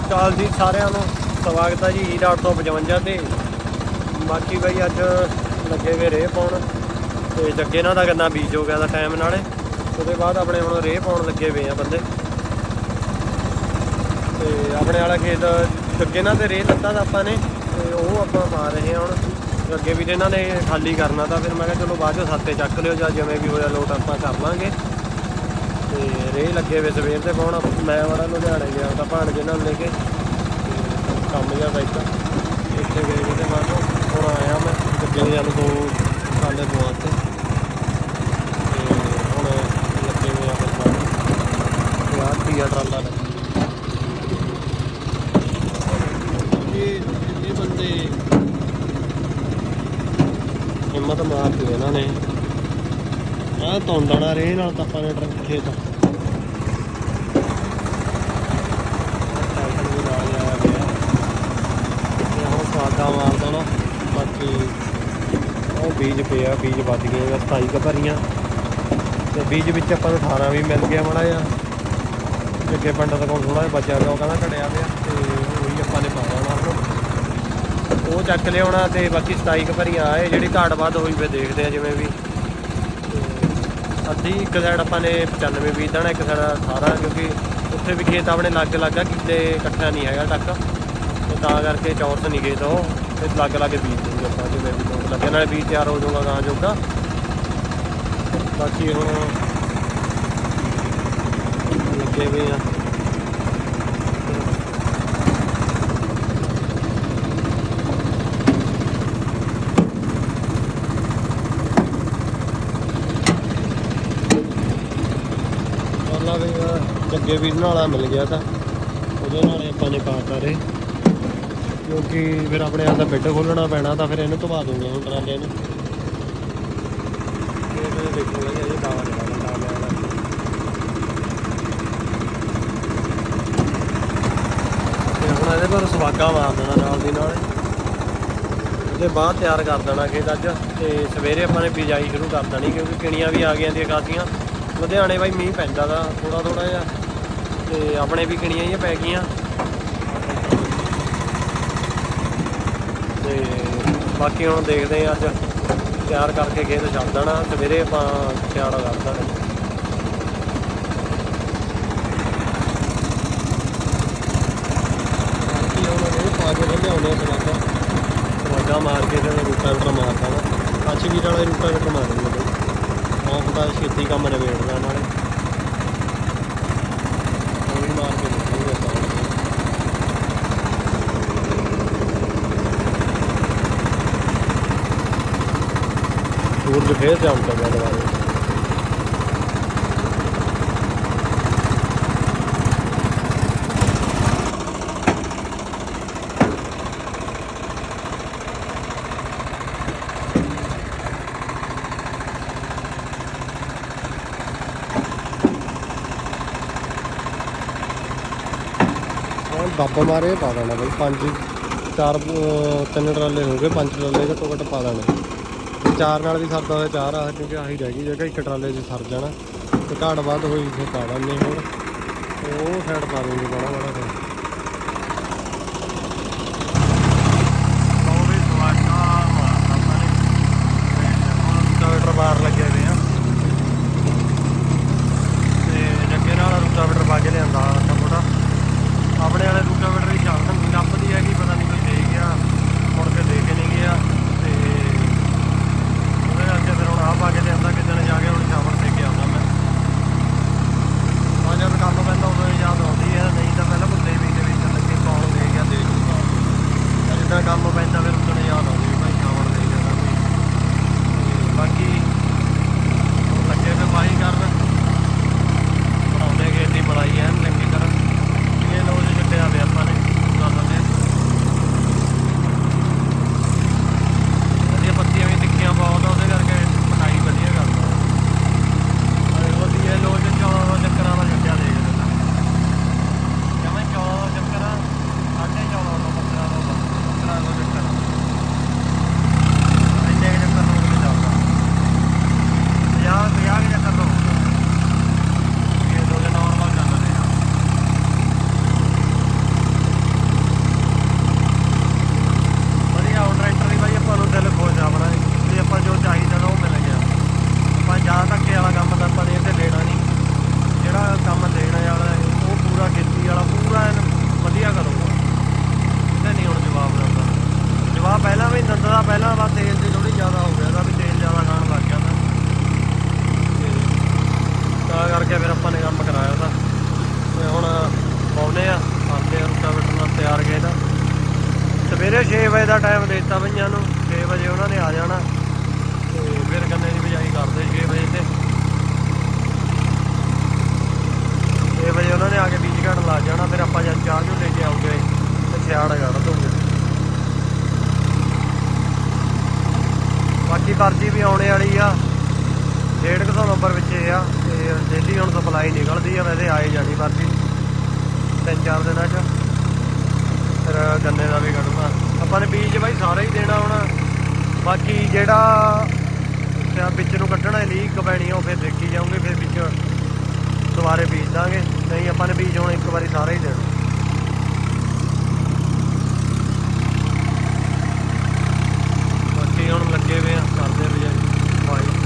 ਅਕਾਲ ਜੀ ਸਾਰਿਆਂ ਨੂੰ ਸਵਾਗਤ ਹੈ ਜੀ ਹੀਰਾ 855 ਤੇ। ਬਾਕੀ ਬਈ ਅੱਜ ਲੱਗੇ ਵੇ ਰੇਹ ਪਾਉਣ। ਤੇ ਜੱਗੇ ਨਾਲ ਦਾ ਗੰਨਾ ਬੀਜ ਹੋ ਗਿਆ ਦਾ ਟਾਈਮ ਨਾਲੇ। ਉਹਦੇ ਬਾਅਦ ਆਪਣੇ ਹੁਣ ਰੇਹ ਪਾਉਣ ਲੱਗੇ ਵੇ ਆ ਬੰਦੇ। ਤੇ ਆਪਣੇ ਵਾਲਾ ਖੇਤ ਜੱਗੇ ਨਾਲ ਤੇ ਰੇਹ ਲੱਤਾ ਦਾ ਆਪਾਂ ਨੇ। ਤੇ ਉਹ ਆਪਾਂ ਮਾਰ ਰਹੇ ਹਾਂ ਹੁਣ। ਅੱਗੇ ਵੀ ਇਹਨਾਂ ਨੇ ਖਾਲੀ ਕਰਨਾ ਤਾਂ ਫਿਰ ਮੈਂ ਕਿਹਾ ਚਲੋ ਬਾਅਦ ਚੋਂ ਸਾਤੇ ਚੱਕ ਲਿਓ ਜਾਂ ਜਿਵੇਂ ਵੀ ਹੋਇਆ ਲੋਟ ਆਪਾਂ ਕਰ ਲਾਂਗੇ। ਤੇ ਰੇ ਲੱਗੇ ਵੇ ਸਵੇਰ ਤੇ ਪਾਉਣ ਮੈਂ ਬੜਾ ਲੁਧਿਆਣੇ ਗਿਆ, ਤਾਂ ਭਾਣਜੇ ਨਾਲ ਲੈ ਕੇ ਕੰਮ ਜਿਹਾ ਬੈਠਾ ਇੱਥੇ ਗਏ ਕਿਤੇ ਬਾਅਦ ਹੁਣ ਆਇਆ ਮੈਂ ਜੱਗੇ ਨੇ ਦੋ ਸਾਲੇ ਦਵਾ ਤੇ ਤੇ ਹੁਣ ਲੱਗੇ ਹੋਏ ਆ ਫਿਰ ਬਾਅਦ ਯਾਰ ਤੀਆ ਟਰਾਲਾ ਲੱਗੀ ਇਹ ਬੰਦੇ ਹਿੰਮਤ ਮਾਰਦੇ ਇਹਨਾਂ ਨੇ। ਆ ਤੋਂਦਣਾ ਰੇ ਨਾਲ ਤਾਂ ਆਪਾਂ ਨੇ ਟਰੱਕ ਖੇਤ ਟਰੈਕਟਰ ਨਾਲ ਹੀ ਆਇਆ ਸਾਦਾ ਮਾਰ ਦੇਣਾ ਬਾਕੀ ਉਹ ਬੀਜ ਪਿਆ, ਬੀਜ ਵੱਧ ਗਏ ਆ 27 ਕੁ ਭਰੀਆਂ। ਤੇ ਬੀਜ ਵਿੱਚ ਆਪਾਂ ਨੂੰ 18 ਵੀ ਮਿਲ ਗਿਆ ਮਾੜਾ ਜਿਹਾ। ਤੇ ਅੱਗੇ ਪੰਡਤ ਕੋਲ ਥੋੜਾ ਜਿਹਾ ਬਚਿਆ ਗਿਆ ਉਹ ਕਹਿੰਦਾ ਘਟਿਆ ਪਿਆ, ਤੇ ਉਹੀ ਆਪਾਂ ਨੇ ਪਾ ਦੇਣਾ ਉਹਨੂੰ ਉਹ ਚੱਕ ਲਿਆਉਣਾ ਤੇ ਬਾਕੀ 27 ਕ ਭਰੀਆਂ ਆਏ, ਜਿਹੜੀ ਘਾਟ ਵੱਧ ਹੋਈ ਵੇ ਦੇਖਦੇ ਆ ਜਿਵੇਂ ਵੀ। ਅੱਧੀ ਇੱਕ ਸਾਈਡ ਆਪਾਂ ਨੇ 95 ਬੀਜ ਦੇਣਾ, ਇੱਕ ਸਾਈਡ 18 ਕਿਉਂਕਿ ਉੱਥੇ ਵੀ ਖੇਤ ਆਪਣੇ ਲੱਗ ਲੱਗਾ, ਕਿਤੇ ਇਕੱਠਾ ਨਹੀਂ ਹੈਗਾ ਟੱਕ। ਤੇ ਤਾਂ ਕਰਕੇ ਚੌਰਸ ਨਹੀਂ ਖੇਤ ਉਹ ਤੇ ਲੱਗ ਲੱਗ ਬੀਜ ਦੇਂਗੇ ਆਪਾਂ, ਜਿਵੇਂ ਵੀ ਲੋਕ ਲੱਗੇ, ਨਾਲੇ ਬੀਜ ਤਿਆਰ ਹੋ ਜਾਊਗਾ ਗਾਂ ਜੋਗਾ। ਬਾਕੀ ਹੁਣ ਲੱਗੇ ਵੀ ਆ ਵਾਲਾ ਵੀ ਅੱਗੇ ਜੱਗੇ ਨਾਲਾ ਮਿਲ ਗਿਆ ਤਾਂ ਉਹਦੇ ਨਾਲੇ ਆਪਾਂ ਨੇ ਪਾਤਾ ਰੇ। ਕਿਉਂਕਿ ਫਿਰ ਆਪਣੇ ਆਪ ਦਾ ਬੈੱਡ ਖੋਲਣਾ ਪੈਣਾ ਤਾਂ ਫਿਰ ਇਹਨੂੰ ਧਵਾ ਦੂੰਗੇ ਹੁਣ ਟਰਾਲੇ ਨੂੰ। ਇਹ ਦੇਖੂਗਾ ਜੀ ਇਹ ਦਾਵਾ ਜਿਹੜਾ ਹੁਣ ਇਹਦੇ ਪਰ ਸਵਾਗਾ ਮਾਰ ਦੇਣਾ ਨਾਲ ਦੀ ਨਾਲ। ਉਹਦੇ ਬਾਅਦ ਤਿਆਰ ਕਰ ਦੇਣਾ ਖੇਤ ਅੱਜ। ਤੇ ਸਵੇਰੇ ਆਪਾਂ ਨੇ ਬਿਜਾਈ ਸ਼ੁਰੂ ਕਰ ਦੇਣੀ ਕਿਉਂਕਿ ਕਿਣੀਆਂ ਵੀ ਆ ਗਈਆਂ ਦੀਆਂ ਕਾਦੀਆਂ ਲੁਧਿਆਣੇ ਬਾਈ ਮੀਂਹ ਪੈਂਦਾ ਦਾ ਥੋੜਾ ਥੋੜਾ ਜਿਹਾ। ਤੇ ਆਪਣੇ ਵੀ ਕਿਣੀਆਂ ਹੀ ਪੈ ਗਈਆਂ। ਤੇ ਬਾਕੀ ਹੁਣ ਦੇਖਦੇ ਆ ਅੱਜ। ਤਿਆਰ ਕਰਕੇ ਖੇਤ ਛੱਡ ਦੇਣਾ। ਸਵੇਰੇ ਆਪਾਂ ਤਿਆਰ ਕਰ ਦਾਂਗੇ। ਬਾਕੀ ਹੁਣ ਇਹ ਪਾ ਕੇ ਲਿਆਉਣੇ ਆ ਸਵਾਗਾ ਸਵਾਗਾ ਮਾਰ ਕੇ ਤੇ ਰੂਟਾਵੀਟਰ ਮਾਰ ਦੇਣਾ ਅੱਛੀ ਵੀਰ ਵਾਲੇ ਰੂਟਾਵੀਟਰ ਮਾਰ ਦੇਣਗੇ ਬਈ ਆਫ ਦਾ ਛੇਤੀ ਕੰਮ ਨਿਬੇੜਦਾ ਨਾਲੇ ਉਹ ਵੀ ਮਾਰ ਕੇ ਦੇਖੂਗੇ ਆਪਾਂ ਸੂਰਜ ਫੇਰ ਜਾਂਦਾ ਗਿਆ ਦੁਬਾਰਾ। ਦੱਬ ਮਾਰੇ, ਪਾ ਦੇਣਾ ਬਈ, ਪੰਜ, ਚਾਰ ਤਿੰਨ ਟਰਾਲੇ ਹੋ ਗਏ, ਪੰਜ ਟਰਾਲੇ ਘੱਟੋ ਘੱਟ ਪਾ ਦੇਣੇ। ਚਾਰ ਨਾਲ ਵੀ ਸਰਦਾ ਹੋਇਆ ਚਾਰ ਆ, ਕਿਉਂਕਿ ਆਹੀ ਰਹਿ ਗਈ ਜਗ੍ਹਾ, ਇੱਕ ਟਰਾਲੇ 'ਚ ਸਰ ਜਾਣਾ। ਤੇ ਘਾੜ ਵੱਧ ਹੋਈ, ਫਿਰ ਪਾ ਦਿੰਦੇ ਹੋਰ ਤੇ ਉਹ ਸਾਈਡ ਪਾ ਦੂੰਗੇ ਬੜਾ ਬੜਾ ਕੰਮ ਪੈਂਦਾ। ਸਵੇਰੇ 6 ਵਜੇ ਦਾ ਟਾਈਮ ਦੇ ਦਿੱਤਾ ਬਈਆਂ ਨੂੰ 6 ਵਜੇ ਉਹਨਾਂ ਨੇ ਆ ਜਾਣਾ। ਤੇ ਫਿਰ ਗੰਨੇ ਦੀ ਬਿਜਾਈ ਕਰਦੇ 6 ਵਜੇ ਤੇ। 6 ਵਜੇ ਉਹਨਾਂ ਨੇ ਆ ਕੇ ਬੀਜ ਘੜ ਲਾ ਜਾਣਾ, ਫਿਰ ਆਪਾਂ ਜਦ ਚਾਹ ਚੂ ਲੈ ਕੇ ਆਉਂਗੇ, ਤੇ ਸਿਆੜ ਕੱਢ ਦੂੰਗੇ ਬਾਕੀ ਪਰਚੀ ਵੀ ਆਉਣੇ ਵਾਲੀ ਆ। 150 ਨੰਬਰ ਵਿੱਚ ਆ, ਤੇ ਡੇਲੀ ਹੁਣ ਸਪਲਾਈ ਨਿਕਲਦੀ ਆ, ਵੈਸੇ ਆਏ ਜਾਣੀ ਪਰਚੀ। ਤਿੰਨ ਚਾਰ ਦਿਨਾਂ 'ਚ। ਫਿਰ ਗੰਨੇ ਦਾ ਵੀ ਆਪਾਂ ਨੇ ਬੀਜ ਬਾਈ ਸਾਰਾ ਹੀ ਦੇਣਾ ਹੁਣ। ਬਾਕੀ ਜਿਹੜਾ ਤੇ ਵਿੱਚ ਨੂੰ ਕੱਢਣਾ ਲੀਕ ਪੈਣੀ ਉਹ ਫਿਰ ਦੇਖੀ ਜਾਊਂਗੇ, ਫਿਰ ਵਿੱਚ ਦੁਬਾਰੇ ਬੀਜ ਦਾਂਗੇ। ਨਹੀਂ, ਆਪਾਂ ਨੇ ਬੀਜ ਹੁਣ ਇੱਕ ਵਾਰੀ ਸਾਰਾ ਹੀ ਦੇਣਾ। ਬਾਕੀ ਹੁਣ ਲੱਗੇ ਹੋਏ ਆ ਕਰਦੇ ਰਜਾਈ ਬਾਈ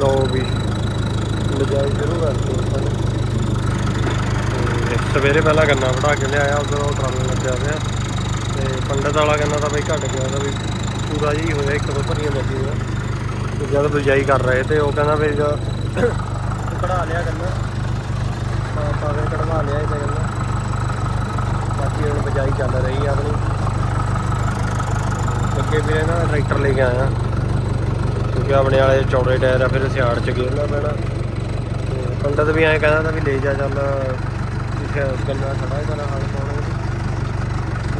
ਲੋ ਵੀ ਲਜਾਈ ਸ਼ੁਰੂ ਕਰਤੀ ਆਪਾਂ ਸਵੇਰੇ ਪਹਿਲਾਂ ਗੰਨਾ ਵਢਾ ਕੇ ਲਿਆਇਆ, ਉਧਰ ਉਹ ਟਰਾਲੇ ਲੱਗਿਆ ਹੋਇਆ ਤੇ ਪੰਡਤ ਵਾਲਾ ਕਹਿੰਦਾ ਤਾਂ ਬਈ ਘਟ ਗਿਆ, ਉਹਦਾ ਵੀ ਪੂਰਾ ਜੀ ਹੋਇਆ, ਇੱਕ ਦੋ ਭਰੀਆਂ ਲੱਗੀਆਂ ਤੇ ਜਦ ਬਿਜਾਈ ਕਰ ਰਹੇ ਤੇ ਉਹ ਕਹਿੰਦਾ ਵੀ ਕਢਾ ਲਿਆ ਗੰਨਾ। ਪਾਵੇ ਕਢਵਾ ਲਿਆ ਇਹ ਗੰਨਾ ਬਾਕੀ ਹੁਣ ਬਿਜਾਈ ਚੱਲ ਰਹੀ ਆ ਆਪਣੀ। ਅੱਗੇ ਵੀਰੇ ਨਾ ਟਰੈਕਟਰ ਲੈ ਕੇ ਆਇਆ। ਕਿਉਂਕਿ ਆਪਣੇ ਵਾਲੇ ਚੌੜੇ ਟਾਇਰ ਆ, ਫਿਰ ਸਿਆੜ ਚ ਗੇਰਨਾ ਪੈਣਾ। ਤੇ ਪੰਡਤ ਵੀ ਐਂ ਕਹਿੰਦਾ ਤਾਂ ਵੀ ਲੈ ਜਾ ਚੱਲ ਇੱਥੇ ਗੰਨਾ ਖੜਾ ਹੈ ਤੇਰਾ, ਹਲ ਪਾਉਣਾ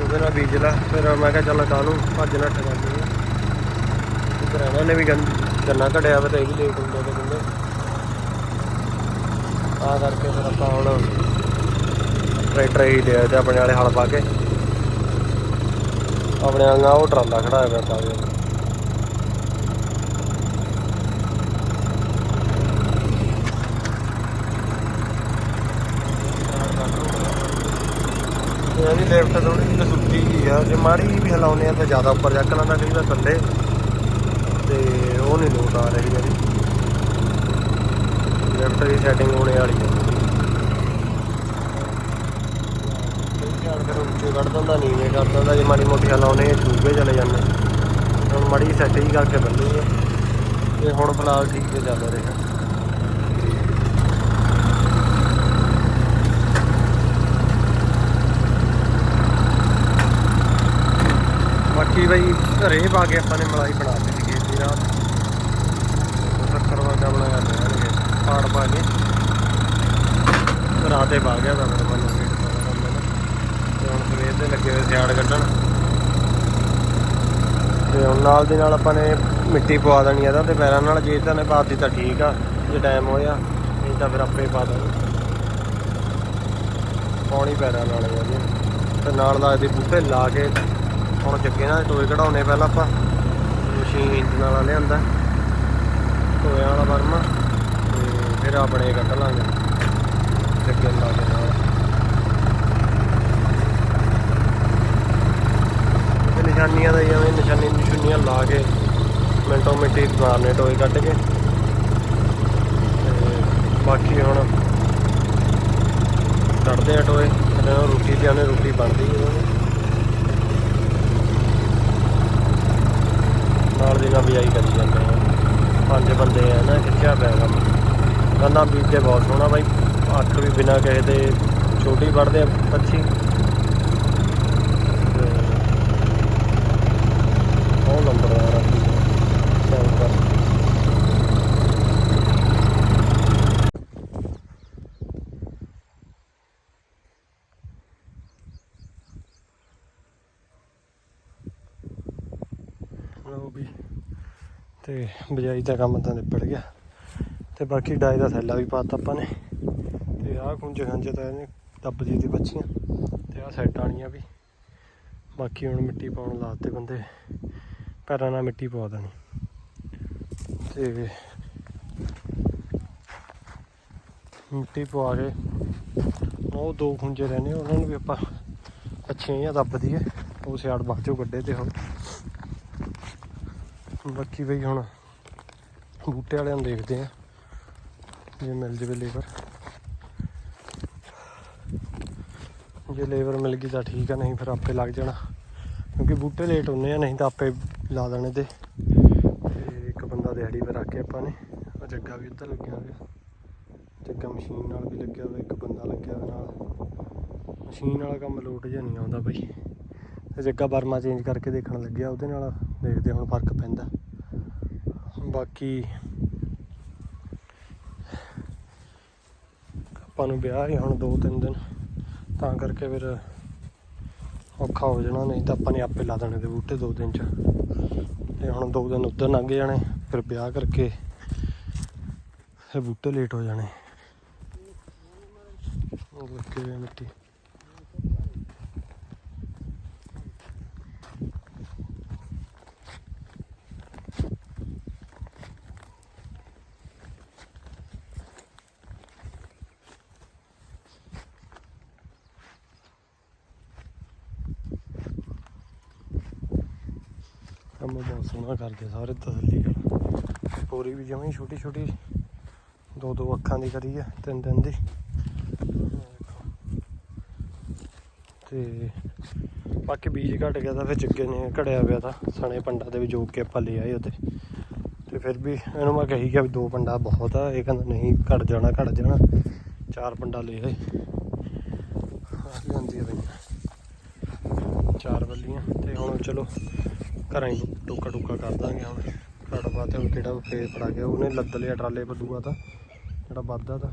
ਉਹਦੇ ਨਾਲ ਬੀਜ ਲਾ। ਫਿਰ ਮੈਂ ਕਿਹਾ ਚੱਲ ਕਾਹਨੂੰ ਭੱਜ ਨੱਠ ਕਰਨੀ ਹੈ ਇੱਧਰ ਨੇ ਵੀ ਗੰਨਾ ਘੜਿਆ ਵਾ ਤਾਂ ਇਹ ਵੀ ਲੇਟ ਹੁੰਦੇ ਤੇ ਕਹਿੰਦੇ। ਆ ਕਰਕੇ ਫਿਰ ਆਪਾਂ ਹੁਣ ਟਰੈਕਟਰ ਹੀ ਲਿਆ ਤੇ ਆਪਣੇ ਵਾਲੇ ਹਲ ਪਾ ਕੇ। ਆਪਣੇ ਆਂਗਾ ਉਹ ਟਰਾਲਾ ਖੜਾਇਆ ਪਿਆ ਪਾ ਕੇ ਇਹਦੀ ਲਿਫਟ ਥੋੜੀ ਜਿਹੀ ਸੁੱਕੀ ਜੀ ਆ। ਜੇ ਮਾੜੀ ਵੀ ਹਿਲਾਉਂਦੇ ਆ ਤਾਂ ਜ਼ਿਆਦਾ ਉੱਪਰ ਚੱਕ ਲੈਂਦਾ ਕਈ ਤਾਂ ਥੱਲੇ। ਤੇ ਉਹ ਨਹੀਂ ਲੋਟ ਆ ਰਹੀ ਇਹਦੀ ਲੈਫਟ ਦੀ ਸੈਟਿੰਗ ਹੋਣੇ ਵਾਲੀ ਹੈ ਉੱਚੇ ਕੱਢ ਦਿੰਦਾ, ਨੀਵੇਂ ਕਰ ਦਿੰਦਾ, ਜੇ ਮਾੜੀ ਮੋਟੀ ਹਿਲਾਉਂਦੇ ਚੂਗੇ ਚਲੇ ਜਾਂਦੇ। ਹੁਣ ਮਾੜੀ ਸੈਟਿੰਗ ਕਰਕੇ ਬੰਨੀ ਹੈ ਤੇ ਹੁਣ ਫਿਲਹਾਲ ਠੀਕ ਤੇ ਚੱਲ ਰਿਹਾ। ਬਾਕੀ ਬਈ ਘਰੇ ਪਾ ਕੇ ਆਪਾਂ ਨੇ ਮਲਾਈ ਬਣਾ ਦਿੱਤੀ ਸੀ ਖੇਤ ਦੀ ਰਾਤ ਸੱਕਰ ਵਰਗਾ ਬਣਾਇਆ ਲੈਣਗੇ ਪਾੜ ਪਾ ਕੇ। ਰਾਤੇ ਪਾ ਗਿਆ ਤਾਂ ਮੇਰੇ ਕੋਲ ਵੇਟ ਪਾਉਣਾ ਕੰਮ ਹੁਣ ਸਵੇਰ ਦੇ ਲੱਗੇ ਹੋਏ ਸਿਆੜ ਕੱਢਣ। ਤੇ ਹੁਣ ਨਾਲ ਦੀ ਨਾਲ ਆਪਾਂ ਨੇ ਮਿੱਟੀ ਪਵਾ ਦੇਣੀ ਇਹਦਾ ਤੇ ਪੈਰਾਂ ਨਾਲ, ਜੇ ਤਾਂ ਨੇ ਪਾਤੀ ਤਾਂ ਠੀਕ ਆ, ਜੇ ਟਾਈਮ ਹੋਇਆ, ਨਹੀਂ ਤਾਂ ਫਿਰ ਆਪੇ ਪਾ ਦਾਂਗੇ ਪਾਉਣੀ ਪੈਰਾਂ ਨਾਲ ਹੀ ਆ ਜੀ ਤੇ ਨਾਲ ਲੱਗਦੇ ਬੂਟੇ ਲਾ ਕੇ ਹੁਣ ਜੱਗੇ ਨਾਲ ਟੋਏ ਕਢਾਉਣੇ ਪਹਿਲਾਂ ਆਪਾਂ। ਮਸ਼ੀਨ ਇੰਜਨ ਵਾਲਾ ਲਿਆਂਦਾ। ਟੋਇਆਂ ਵਾਲਾ ਵਰਮਾ ਤੇ ਫਿਰ ਆਪਣੇ ਕੱਢ ਲਾਂਗੇ। ਜੱਗੇ ਲਾ ਦੇ ਨਾਲ। ਤੇ ਨਿਸ਼ਾਨੀਆਂ ਦਾ ਜਿਵੇਂ ਨਿਸ਼ਾਨੀ ਨਿਸ਼ਾਨੀਆਂ ਲਾ ਕੇ ਮਿੰਟੋ ਮਿੰਟੀ ਮਾਰਨੇ ਟੋਏ ਕੱਢ ਕੇ। ਤੇ ਬਾਕੀ ਹੁਣ ਕੱਢਦੇ ਆ ਟੋਏ ਇਹਨਾਂ ਰੋਟੀ ਤੇ ਰੋਟੀ ਬਣਦੀ ਇਹਨਾਂ ਨੂੰ ਨਾਲ ਦੀ ਨਾਲ ਬਿਜਾਈ ਕਰੀ ਜਾਂਦੇ ਆ। ਪੰਜ ਬੰਦੇ ਆ ਨਾ, ਖਿੱਚਿਆ ਪਿਆ ਕੰਮ। ਗੰਨਾ ਬੀਜ ਕੇ ਬਹੁਤ ਸੋਹਣਾ ਬਾਈ। ਅੱਖ ਵੀ ਬਿਨਾ ਕਹੇ ਤੇ ਛੋਟੀ ਵੱਢਦੇ ਆ, ਪੱਛੀ ਤੇ ਉਹ ਨੰਬਰ ਆ ਰਿਹਾ ਸ਼ਾਨਦਾਰ ਲਓ ਵੀ ਤੇ ਬਿਜਾਈ ਦਾ ਕੰਮ ਤਾਂ ਨਿਬੜ ਗਿਆ। ਤੇ ਬਾਕੀ ਡਾਈ ਦਾ ਥੈਲਾ ਵੀ ਪਾਤਾ ਆਪਾਂ ਨੇ। ਤੇ ਆਹ ਖੁੰਝੇ ਖੰਝੇ ਤਾਂ ਇਹਨੇ ਦੱਬ ਦੀ ਤੇ ਬੱਚੀਆਂ। ਤੇ ਆਹ ਸੈੱਟ ਆਣੀਆਂ ਵੀ। ਬਾਕੀ ਹੁਣ ਮਿੱਟੀ ਪਾਉਣ ਲਾਤੇ ਬੰਦੇ। ਪੈਰਾਂ ਨਾਲ ਮਿੱਟੀ ਪਵਾ ਦੇਣੀ। ਤੇ ਮਿੱਟੀ ਪਵਾ ਕੇ ਉਹ ਦੋ ਖੁੰਝੇ ਰਹਿੰਦੇ ਉਹਨਾਂ ਨੂੰ ਵੀ ਆਪਾਂ ਅੱਛੀਆਂ ਜਾਂ ਦੱਬ ਦਈਏ। ਉਹ ਸਿਆੜ ਬਾਅਦ ਚੋਂ ਕੱਢੇ ਤੇ ਹੁਣ ਬਾਕੀ ਬਈ ਹੁਣ ਬੂਟੇ ਵਾਲਿਆਂ ਨੂੰ ਦੇਖਦੇ ਆ, ਜੇ ਮਿਲ ਜਵੇ ਲੇਬਰ। ਜੇ ਲੇਬਰ ਮਿਲ ਗਈ ਤਾਂ ਠੀਕ ਆ, ਨਹੀਂ ਫਿਰ ਆਪੇ ਲੱਗ ਜਾਣਾ। ਕਿਉਂਕਿ ਬੂਟੇ ਲੇਟ ਹੁੰਦੇ ਆ, ਨਹੀਂ ਤਾਂ ਆਪੇ ਲਾ ਦੇਣੇ ਤੇ। ਇੱਕ ਬੰਦਾ ਦਿਹਾੜੀ 'ਤੇ ਰੱਖ ਕੇ ਆਪਾਂ ਨੇ। ਉਹ ਜੱਗਾ ਵੀ ਉੱਧਰ ਲੱਗਿਆ ਹੋਇਆ। ਜੱਗਾ ਮਸ਼ੀਨ ਨਾਲ ਵੀ ਲੱਗਿਆ ਹੋਇਆ, ਇੱਕ ਬੰਦਾ ਲੱਗਿਆ ਹੋਇਆ ਨਾਲ। ਮਸ਼ੀਨ ਵਾਲਾ ਕੰਮ ਲੋਟ ਜਿਹਾ ਨਹੀਂ ਆਉਂਦਾ ਬਈ। ਤੇ ਜੱਗਾ ਬਰਮਾ ਚੇਂਜ ਕਰਕੇ ਦੇਖਣ ਲੱਗਿਆ ਉਹਦੇ ਨਾਲ। ਦੇਖਦੇ ਹੁਣ ਫ਼ਰਕ ਪੈਂਦਾ। ਬਾਕੀ ਆਪਾਂ ਨੂੰ ਵਿਆਹ ਹੀ ਹੁਣ 2-3 ਦਿਨ, ਤਾਂ ਕਰਕੇ ਫਿਰ ਔਖਾ ਹੋ ਜਾਣਾ, ਨਹੀਂ ਤਾਂ ਆਪਾਂ ਨੇ ਆਪੇ ਲਾ ਦੇਣੇ ਦੇ ਬੂਟੇ 2 ਦਿਨ ਚ। ਤੇ ਹੁਣ 2 ਦਿਨ ਉੱਧਰ ਲੰਘ ਜਾਣੇ, ਫਿਰ ਵਿਆਹ ਕਰਕੇ ਫਿਰ ਬੂਟੇ ਲੇਟ ਹੋ ਜਾਣੇ। ਲੱਗੇ ਮਿੱਟੀ? ਕੰਮ ਬਹੁਤ ਸੋਹਣਾ ਕਰਦੇ ਸਾਰੇ ਤਸੱਲੀ ਨਾਲ ਪੂਰੀ ਵੀ ਜਮਾਂ ਛੋਟੀ ਛੋਟੀ, ਦੋ ਦੋ ਅੱਖਾਂ ਦੀ ਕਰੀ ਹੈ ਤਿੰਨ ਤਿੰਨ ਦੀ। ਤੇ ਬਾਕੀ ਬੀਜ ਘਟ ਗਿਆ ਤਾਂ ਫਿਰ ਜੱਗੇ ਨੇ ਘੜਿਆ ਪਿਆ ਤਾਂ, ਸਣੇ ਪੰਡਾ ਦੇ ਵੀ ਜੋਗ ਕੇ ਆਪਾਂ ਲੈ ਆਏ ਉਹਦੇ ਤੇ ਫਿਰ ਵੀ ਇਹਨੂੰ ਮੈਂ ਕਹੀ ਗਿਆ ਵੀ ਦੋ ਪੰਡਾ ਬਹੁਤ ਆ, ਇਹ ਕਹਿੰਦਾ ਨਹੀਂ ਘਟ ਜਾਣਾ ਘਟ ਜਾਣਾ, ਚਾਰ ਪੰਡਾ ਲੈ ਆਏ। ਆਹ ਲਿਆਂਦੀ ਆ ਚਾਰ ਬੱਲੀਆਂ ਤੇ ਹੁਣ ਚਲੋ ਘਰਾਂ ਹੀ ਟੋਕਾ ਟੋਕਾ ਕਰ ਦਾਂਗੇ ਹੁਣ। ਘੜ ਬਾਤੇ ਹੁਣ ਕਿਹੜਾ ਫੇਰ ਫੜਾ ਗਿਆ। ਉਹਨੇ ਲੱਦ ਲਿਆ ਟਰਾਲੇ ਪਰ ਦੂਆ ਤਾਂ, ਜਿਹੜਾ ਵੱਧਦਾ ਤਾਂ।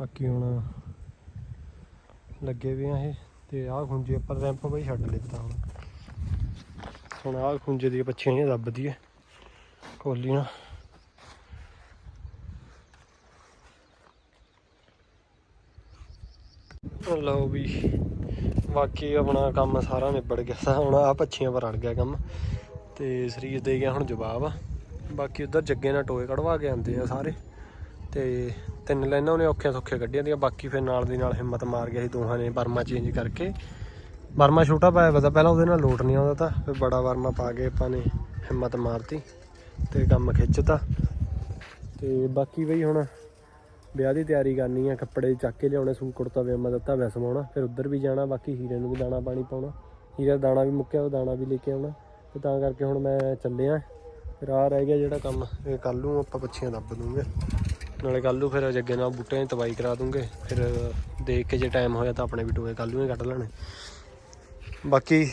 ਬਾਕੀ ਹੁਣ ਲੱਗੇ ਵੀ ਆ ਇਹ ਤੇ ਆਹ ਖੁੰਝੇ ਉੱਪਰ ਰੈਂਪ ਬਈ ਛੱਡ ਲਿੱਤਾ ਹੁਣ। ਹੁਣ ਆਹ ਖੁੰਝੇ ਦੀ ਪੱਛੀਆਂ ਜਿਹੀਆਂ ਦੱਬਦੀ ਹੈ ਕੋਲੀ ਨਾ ਲਓ ਵੀ। ਬਾਕੀ ਆਪਣਾ ਕੰਮ ਸਾਰਾ ਨਿਬੜ ਗਿਆ ਤਾਂ ਹੁਣ ਆ ਪੱਛੀਆਂ ਪਰ ਅੜ ਗਿਆ ਕੰਮ। ਤੇ ਸਰੀਰ ਦੇ ਗਿਆ ਹੁਣ ਜਵਾਬ। ਆ ਬਾਕੀ ਉਧਰ ਜੱਗੇ ਨਾਲ ਟੋਏ ਕਢਵਾ ਕੇ ਆਂਦੇ ਆ ਸਾਰੇ। ਤੇ ਤਿੰਨ ਲਾਈਨਾਂ ਉਹਨੇ ਔਖੀਆਂ ਸੌਖੇ ਕੱਢੀਆਂ ਦੀਆਂ, ਬਾਕੀ ਫਿਰ ਨਾਲ ਦੀ ਨਾਲ ਹਿੰਮਤ ਮਾਰ ਗਿਆ ਸੀ ਦੋਹਾਂ ਨੇ ਬਰਮਾ ਚੇਂਜ ਕਰਕੇ। ਬਰਮਾ ਛੋਟਾ ਪਾਇਆ ਪਤਾ ਪਹਿਲਾਂ ਉਹਦੇ ਨਾਲ ਲੋਟ ਨਹੀਂ ਆਉਂਦਾ ਤਾਂ ਫਿਰ ਬੜਾ ਬਰਮਾ ਪਾ ਕੇ ਆਪਾਂ ਨੇ ਹਿੰਮਤ ਮਾਰਤੀ ਤੇ ਕੰਮ ਖਿੱਚਤਾ। ਤੇ ਬਾਕੀ ਬਈ ਹੁਣ ਵਿਆਹ ਦੀ ਤਿਆਰੀ ਕਰਨੀ ਆ, ਕੱਪੜੇ ਚੱਕ ਕੇ ਲਿਆਉਣੇ, ਸੂਟ, ਕੁੜਤਾ, ਪਜਾਮਾ ਦਿੱਤਾ ਵੈਸ ਸਮਾਉਣਾ, ਫਿਰ ਉੱਧਰ ਵੀ ਜਾਣਾ, ਬਾਕੀ ਹੀਰੇ ਨੂੰ ਵੀ ਦਾਣਾ ਪਾਣੀ ਪਾਉਣਾ। ਹੀਰੇ ਦਾਣਾ ਵੀ ਮੁੱਕਿਆ, ਉਹ ਦਾਣਾ ਵੀ ਲੈ ਕੇ ਆਉਣਾ। ਤੇ ਤਾਂ ਕਰਕੇ ਹੁਣ ਮੈਂ ਚੱਲਿਆ। ਫਿਰ ਆ ਰਹਿ ਗਿਆ ਜਿਹੜਾ ਕੰਮ। ਇਹ ਕੱਲ ਨੂੰ ਆਪਾਂ ਪੱਛੀਆਂ ਦੱਬ ਦੂੰਗੇ। ਨਾਲੇ ਕੱਲ ਨੂੰ ਫਿਰ ਜੱਗੇ ਨਾਲ ਬੂਟਿਆਂ ਦੀ ਤਵਾਈ ਕਰਾ ਦੂੰਗੇ। ਫਿਰ ਦੇਖ ਕੇ ਜੇ ਟਾਈਮ ਹੋਇਆ ਤਾਂ ਆਪਣੇ ਵੀ ਟੋਏ ਕੱਲ ਨੂੰ ਹੀ ਕੱਢ ਲੈਣੇ। ਬਾਕੀ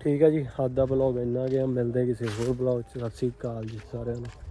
ਠੀਕ ਹੈ ਜੀ ਹੱਦ ਦਾ ਬਲੌਗ ਇੰਨਾ ਗਿਆ। ਮਿਲਦੇ ਕਿਸੇ ਹੋਰ ਬਲੌਗ ਚ। ਸਤਿ ਸ਼੍ਰੀ ਅਕਾਲ ਜੀ ਸਾਰਿਆਂ ਨੂੰ।